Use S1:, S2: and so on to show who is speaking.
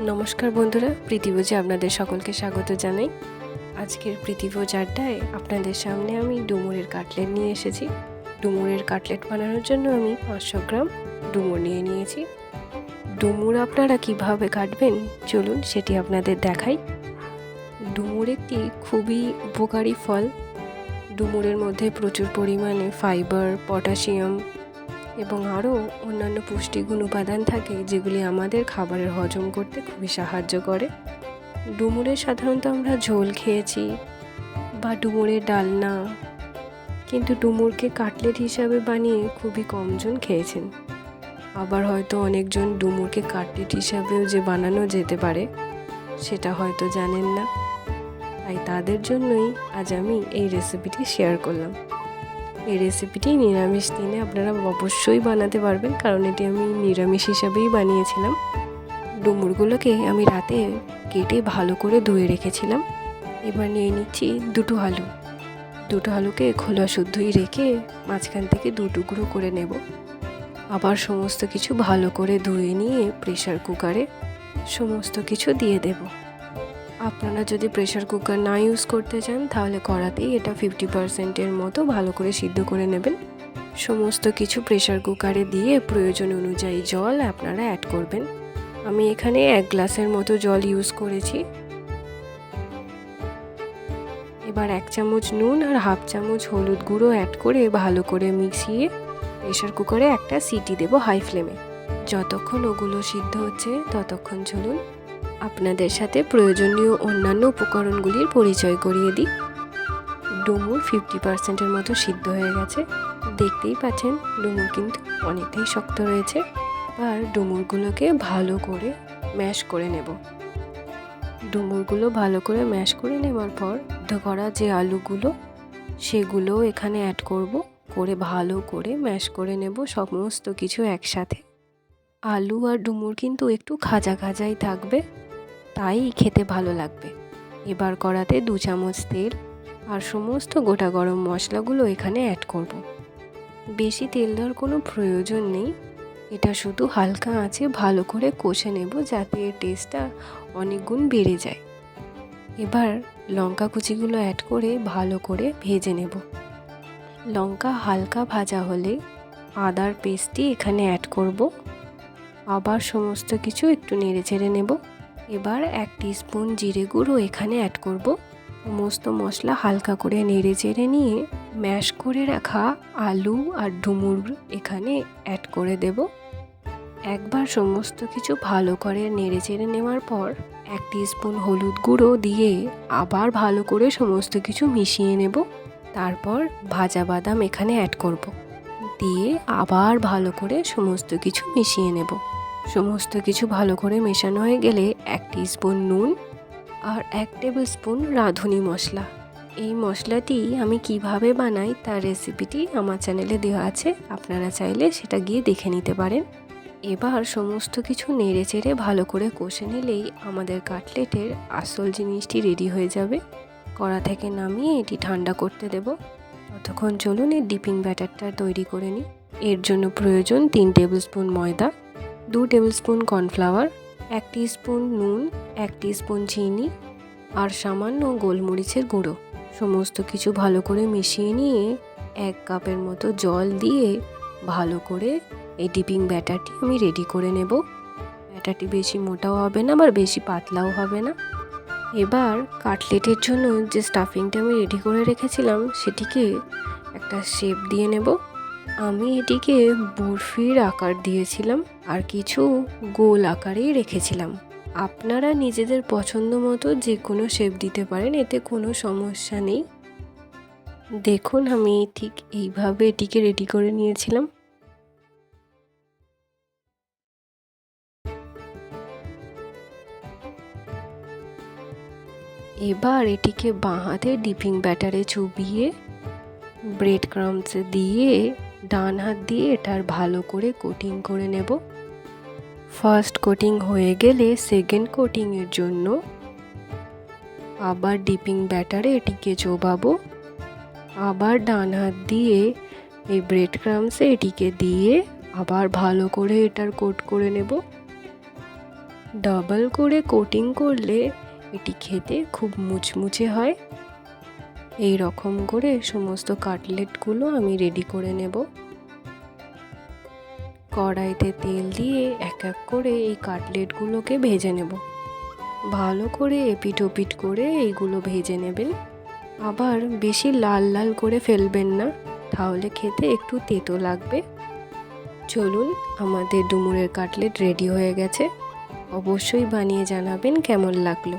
S1: নমস্কার বন্ধুরা প্রীতিভোজে আপনাদের সকলকে স্বাগত জানাই। আজকের প্রীতিভোজ আড্ডায় আপনাদের সামনে আমি ডুমুরের কাটলেট নিয়ে এসেছি। ডুমুরের কাটলেট বানানোর জন্য আমি পাঁচশো গ্রাম ডুমুর নিয়ে নিয়েছি। ডুমুর আপনারা কীভাবে কাটবেন? চলুন সেটি আপনাদের দেখাই। ডুমুর একটি খুবই উপকারী ফল। ডুমুরের মধ্যে প্রচুর পরিমাণে ফাইবার পটাশিয়াম এবং আরও অন্যান্য পুষ্টিগুণ উপাদান থাকে যেগুলি আমাদের খাবারের হজম করতে খুবই সাহায্য করে। ডুমুরে সাধারণত আমরা ঝোল খেয়েছি বা ডুমুরের ডালনা, কিন্তু ডুমুরকে কাটলেট হিসাবে বানিয়ে খুবই কমজন খেয়েছেন। আবার হয়তো অনেকজন ডুমুরকে কাটলেট হিসাবেও যে বানানো যেতে পারে, সেটা হয়তো জানেন না। তাই তাদের জন্যই আজ আমি এই রেসিপিটি শেয়ার করলাম। এই রেসিপিটি নিরামিষ দিনে আপনারা অবশ্যই বানাতে পারবেন, কারণ এটি আমি নিরামিষ হিসাবেই বানিয়েছিলাম। ডুমুরগুলোকে আমি রাতে কেটে ভালো করে ধুয়ে রেখেছিলাম। এবার নিয়ে নিচ্ছি দুটো আলু। দুটো আলুকে খোলা শুদ্ধই রেখে মাঝখান থেকে দু টুকরো করে নেব। আবার সমস্ত কিছু ভালো করে ধুয়ে নিয়ে প্রেশার কুকারে সমস্ত কিছু দিয়ে দেবো। আপনারা যদি প্রেশার কুকার না ইউজ করতে চান, তাহলে কড়াতেই এটা ফিফটি পারসেন্টের মতো ভালো করে সিদ্ধ করে নেবেন। সমস্ত কিছু প্রেশার কুকারে দিয়ে প্রয়োজন অনুযায়ী জল আপনারা অ্যাড করবেন। আমি এখানে এক গ্লাসের মতো জল ইউজ করেছি। এবার এক চামচ নুন আর হাফ চামচ হলুদ গুঁড়ো অ্যাড করে ভালো করে মিশিয়ে প্রেশার কুকারে একটা সিটি দেব হাই ফ্লেমে যতক্ষণ ওগুলো সিদ্ধ হচ্ছে, ততক্ষণ চলুন। আপনাদের সাথে প্রয়োজনীয় অন্যান্য উপকরণগুলির পরিচয় করিয়ে দিই। ডুমুর ফিফটি পার্সেন্টের মতো সিদ্ধ হয়ে গেছে। দেখতেই পাচ্ছেন, ডুমুর কিন্তু অনেকটাই শক্ত রয়েছে। আর ডুমুরগুলোকে ভালো করে ম্যাশ করে নেব। ডুমুরগুলো ভালো করে ম্যাশ করে নেওয়ার পর সিদ্ধ করা যে আলুগুলো সেগুলো এখানে অ্যাড করব। করে ভালো করে ম্যাশ করে নেব সমস্ত কিছু একসাথে। আলু আর ডুমুর কিন্তু একটু খাজা খাজাই থাকবে। তাই খেতে ভালো লাগবে। এবার কড়াতে দু চামচ তেল আর সমস্ত গোটা গরম মশলাগুলো এখানে অ্যাড করব। বেশি তেল দেওয়ার কোনো প্রয়োজন নেই। এটা শুধু হালকা আঁচে ভালো করে কষে নেব যাতে এর টেস্টটা অনেক গুণ বেড়ে যায়। এবার লঙ্কা কুচিগুলো অ্যাড করে ভালো করে ভেজে নেব। লঙ্কা হালকা ভাজা হলে আদার পেস্টটি এখানে অ্যাড করব। আবার সমস্ত কিছু একটু নেড়ে চেড়ে নেব। এবার এক স্পুন জিরে গুঁড়ো এখানে অ্যাড করব। সমস্ত মশলা হালকা করে নেড়ে চেড়ে নিয়ে ম্যাশ করে রাখা আলু আর ডুমুর এখানে অ্যাড করে দেব। একবার সমস্ত কিছু ভালো করে নেড়ে চেড়ে নেওয়ার পর এক স্পুন হলুদ গুঁড়ো দিয়ে আবার ভালো করে সমস্ত কিছু মিশিয়ে নেব। তারপর ভাজা বাদাম এখানে অ্যাড করব। দিয়ে আবার ভালো করে সমস্ত কিছু মিশিয়ে নেব। সমস্ত কিছু ভালো করে মেশানো হয়ে গেলে এক স্পুন নুন আর এক টেবিল স্পুন রাঁধুনি মশলা। এই মশলাটি আমি কীভাবে বানাই তার রেসিপিটি আমার চ্যানেলে দেওয়া আছে, আপনারা চাইলে সেটা গিয়ে দেখে নিতে পারেন। এবার সমস্ত কিছু নেড়ে চেড়ে ভালো করে কষে নিলেই আমাদের কাটলেটের আসল জিনিসটি রেডি হয়ে যাবে। কড়া থেকে নামিয়ে এটি ঠান্ডা করতে দেব। ততক্ষণ চলুন এই ডিপিং ব্যাটারটা তৈরি করে নিই। এর জন্য প্রয়োজন তিন টেবিল স্পুন ময়দা। দু টেবিল স্পুন কর্নফ্লাওয়ার, এক স্পুন নুন, এক স্পুন চিনি আর সামান্য গোলমরিচের গুঁড়ো। সমস্ত কিছু ভালো করে মিশিয়ে নিয়ে এক কাপের মতো জল দিয়ে ভালো করে এই ডিপিং ব্যাটারটি আমি রেডি করে নেব। ব্যাটারটি বেশি মোটাও হবে না আবার বেশি পাতলাও হবে না। এবার কাটলেটের জন্য যে স্টাফিংটা আমি রেডি করে রেখেছিলাম সেটিকে একটা শেপ দিয়ে নেব। আমি এটিকে বরফির আকার দিয়েছিলাম আর কিছু গোল আকারেই রেখেছিলাম। আপনারা নিজেদের পছন্দ মতো যে কোনো শেপ দিতে পারেন, এতে কোনো সমস্যা নেই। দেখুন, আমি ঠিক এইভাবে এটিকে রেডি করে নিয়েছিলাম। এবার এটিকে বাঁ হাতে ডিপিং ব্যাটারে চুবিয়ে ব্রেড ক্রামসে দিয়ে ডান হাত দিয়ে এটার ভালো করে কোটিং করে নেব। ফার্স্ট কোটিং হয়ে গেলে সেকেন্ড কোটিংয়ের জন্য আবার ডিপিং ব্যাটারে এটিকে চোবাবো। আবার ডান হাত দিয়ে এই ব্রেড ক্রামসে এটিকে দিয়ে আবার ভালো করে এটার কোট করে নেব। ডাবল করে কোটিং করলে এটি খেতে খুব মুচমুচে হয়। এই রকম করে সমস্ত কাটলেটগুলো আমি রেডি করে নেব। কড়াইতে তেল দিয়ে এক এক করে এই কাটলেটগুলোকে ভেজে নেব। ভালো করে এপিট ওপিট করে এইগুলো ভেজে নেবেন আবার বেশি লাল লাল করে ফেলবেন না, তাহলে খেতে একটু তেতো লাগবে। চলুন, আমাদের ডুমুরের কাটলেট রেডি হয়ে গেছে। অবশ্যই বানিয়ে জানাবেন কেমন লাগল।